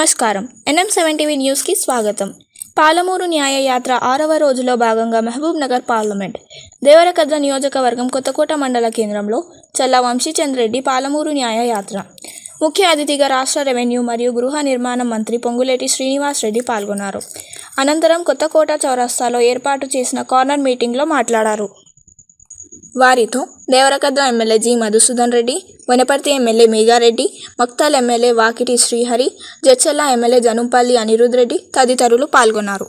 నమస్కారం. NM seven TV న్యూస్కి స్వాగతం. పాలమూరు న్యాయయాత్ర ఆరవ రోజులో భాగంగా మహబూబ్ నగర్ పార్లమెంట్ దేవరకద్ర నియోజకవర్గం కొత్తకోట మండల కేంద్రంలో చల్ల వంశీచంద్రెడ్డి పాలమూరు న్యాయయాత్ర. ముఖ్య అతిథిగా రాష్ట్ర రెవెన్యూ మరియు గృహ నిర్మాణ మంత్రి పొంగులేటి శ్రీనివాస్ రెడ్డి పాల్గొన్నారు. అనంతరం కొత్తకోట చౌరస్తాలో ఏర్పాటు చేసిన కార్నర్ మీటింగ్లో మాట్లాడారు. వారితో Devarakadra MLA G Madhusudan Reddy Wanaparthy MLA Megha Reddy Makthal MLA Vakiti Srihari Jadcherla MLA Janampalli Anirudh Reddy తదితరులు పాల్గొన్నారు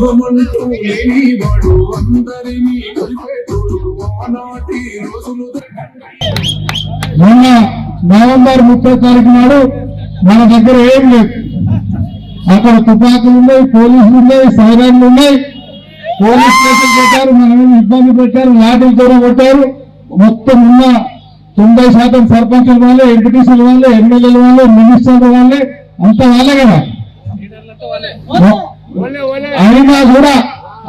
రోగమంటూ లేనివాడు అందరినీ కలిపేటోడు ఆనాటి రోజులు. మొన్న నవంబర్ ముప్పై తారీఖు నాడు మన దగ్గర ఏం లేదు. అక్కడ తుపాకులు ఉన్నాయి పోలీసులు ఉన్నాయి సైరన్లు ఉన్నాయి. పోలీస్ స్టేషన్ పెట్టారు మనమేమి ఇబ్బంది పెట్టారు లాఠీలతో కొట్టారు. మొత్తం ఉన్న తొంభై శాతం సర్పంచుల వాళ్ళే ఎంపీటీసీల వాళ్ళే ఎమ్మెల్యేల వాళ్ళే మినిస్టర్ల వాళ్ళే అంత వాళ్ళే కదా. అయినా కూడా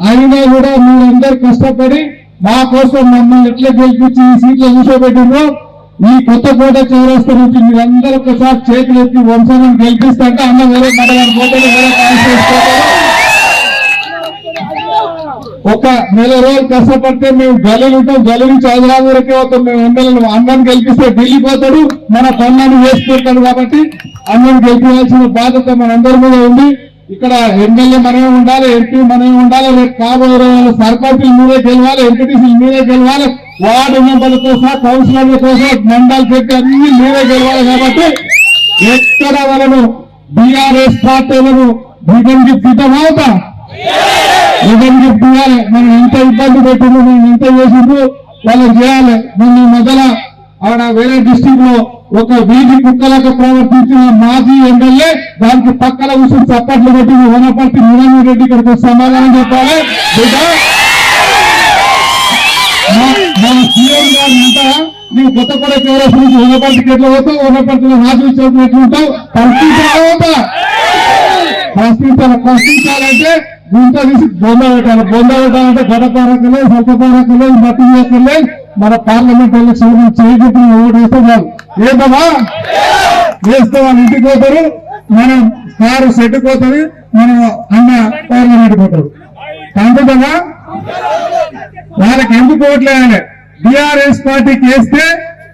అయినా కూడా మీరందరూ కష్టపడి మా కోసం మమ్మల్ని ఎట్లా గెలిపించి ఈ సీట్లో కూర్చోబెట్టిండ్రో ఈ కొత్త కోట చౌరస్తా నుంచి మీరందరూ ఒకసారి చేతులు ఎత్తి వంశాలను గెలిపిస్తాంటే అన్న వేరే మండలానికి కోటలు వేరే ఒక నెల రోజులు కష్టపడితే మేము గలీలు ఉంటాం గలి నుంచి హైదరాబాద్ వరకే పోతాం. మేము ఎమ్మెల్యేలు అన్నం గెలిపిస్తే ఢిల్లీ పోతాడు మన పన్నాన్ని వేసుకుంటాడు కాబట్టి అన్నం గెలిపించాల్సిన బాధ్యత మనందరి మీద ఉంది. ఇక్కడ ఎమ్మెల్యే మనమే ఉండాలి ఎంపీ మనమే ఉండాలి రేపు కాబోయే రోజుల్లో సర్పంచులు మీరే గెలవాలి ఎంపీటీసీలు మీరే గెలవాలి వార్డు మెంబర్లతో సహా కౌన్సిలర్ల కోసం మండలి పెట్టి అన్ని మీరే గెలవాలి కాబట్టి ఎక్కడ వాళ్ళను బీఆర్ఎస్ పార్టీలను దిగంగి సిద్ధమవుతా దిగంగి తీయాలి మనం ఎంత ఇబ్బంది పెట్టిందో మనం ఎంత చేసిందో వాళ్ళు చేయాలి. మన ఈ మధ్యన ఆడ వేరే డిస్టిక్లో ఒక వీధి కుక్కలకు ప్రవర్తించిన మాజీ ఎమ్మెల్యే దానికి పక్కన కూర్చొని చప్పట్లు పెట్టి వనపర్తి నిరంజన్ రెడ్డి ఇక్కడికి సమాధానం చెప్పాలి. బిడ్డ మన సీఎం గారు అంటారా నీ కొత్త కూడా చౌరస్ నుంచి వనపర్తికి ఎట్లా పోతావు? వనపర్తిలో నాశనం చేసినట్లుంటావు ప్రశ్నించాలా ప్రశ్నించాలి ప్రశ్నించాలంటే గుంట తీసి బొంద పెట్టాలి. బొంద పెట్టాలంటే గడపారకలే సొంతపారకలే మట్టి చేకలే మన పార్లమెంట్ ఎలక్షన్ చేయకుండా ఓటు వేస్తే చాలు. ఏంటమ్మా? వేస్తే వాళ్ళు ఇంటికి పోతారు. మనం కారు సెట్ పోతుంది. మనం అన్న పార్లమెంట్ పోతారు. అనుకుంటామా వాళ్ళకి ఎందుకు ఓట్లేయాలి బీఆర్ఎస్ పార్టీకి వేస్తే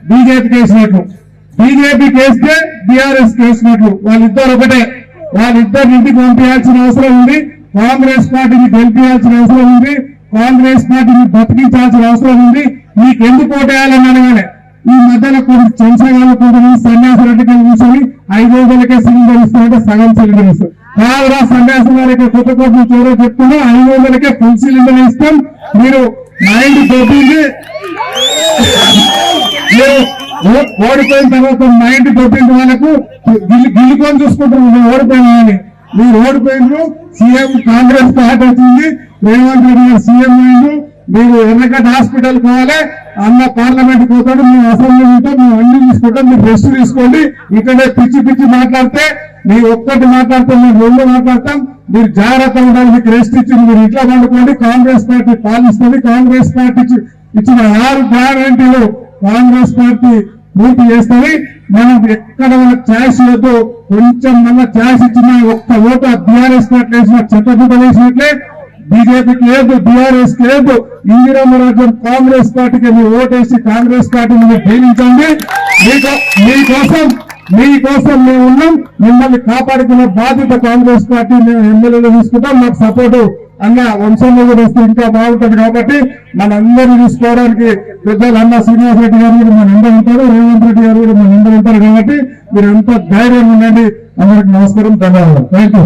బీజేపీకి వేసినట్లు. బీజేపీకి వేస్తే బీఆర్ఎస్ వేసినట్లు. వాళ్ళిద్దరు ఒకటే. వాళ్ళిద్దరు ఇంటికి పంపించాల్సిన అవసరం ఉంది. కాంగ్రెస్ పార్టీని గెలిపించాల్సిన అవసరం ఉంది. కాంగ్రెస్ పార్టీని బతికించాల్సిన అవసరం ఉంది. మీకు ఎందుకు ఓటేయాలని అడగాలి? ఈ మధ్యలో కొన్ని చెంచగాళ్ళు కొంతమంది సన్యాసి రెడ్డికి కూర్చొని ఐదు వందలకే సిలిండర్ ఇస్తారంటే సగం సిలిండర్ ఇస్తారు కాదురా సన్యాసి గారికి కొత్త కొత్త చోరో చెప్తున్నా ఐదు వందలకే ఫుల్ సిలిండర్ ఇస్తాం. మీరు మైండ్ దొబ్బింది ఓడిపోయిన తర్వాత మైండ్ దొబ్బింది వాళ్ళకు గిల్లుకొని చూసుకుంటారు. మీరు ఓడిపోయినా మీరు ఓడిపోయినారు సీఎం కాంగ్రెస్ పార్టీ వచ్చింది. రేవంత్ రెడ్డి గారు సీఎం అయిండు. మీరు ఎర్రగడ్డ హాస్పిటల్ పోవాలి అన్న పార్లమెంట్ పోతాడు మేము అసెంబ్లీ ఉంటాం మేము అన్ని తీసుకుంటాం మీరు రెస్ట్ తీసుకోండి. ఇక్కడే పిచ్చి పిచ్చి మాట్లాడితే మీ ఒక్కటి మాట్లాడతాం మేము రెండు మాట్లాడతాం. మీరు జాగ్రత్త ఉండాలి మీకు రెస్ట్ ఇచ్చింది మీరు ఇట్లా పండుకోండి. కాంగ్రెస్ పార్టీ పాలిస్తుంది కాంగ్రెస్ పార్టీ ఇచ్చి- ఇచ్చిన ఆరు గ్యారంటీలు కాంగ్రెస్ పార్టీ పూర్తి చేస్తుంది. మనం ఎక్కడ ఛాయిస్ వద్దు కొంచెం మన ఛాయిస్ ఇచ్చిన ఒక్క ఓటు బీఆర్ఎస్ పార్టీ వేసిన చెత్త వేసినట్లే. బీజేపీకి లేదు బీఆర్ఎస్కి లేదు. ఇందిరమ్మ రాజ్యం కాంగ్రెస్ పార్టీకి మీరు ఓటేసి కాంగ్రెస్ పార్టీని మీరు గెలించండి మీకోసం మీకోసం మేము ఉన్నాం. మిమ్మల్ని కాపాడుకునే బాధ్యత కాంగ్రెస్ పార్టీ మేము ఎమ్మెల్యేలు తీసుకుంటాం. మాకు సపోర్టు అన్న వంశంలో కూడా వస్తే ఇంకా బాగుంటది కాబట్టి మనందరినీ తీసుకోవడానికి పెద్దలు అన్న శ్రీనివాస్ రెడ్డి గారు కూడా మన అందరూ ఉంటారు. రేవంత్ రెడ్డి గారు కూడా మన అందరూ ఉంటారు కాబట్టి మీరు ఎంత ధైర్యంగా ఉండండి. అందరికి నమస్కారం. ధన్యవాదాలు. Thank you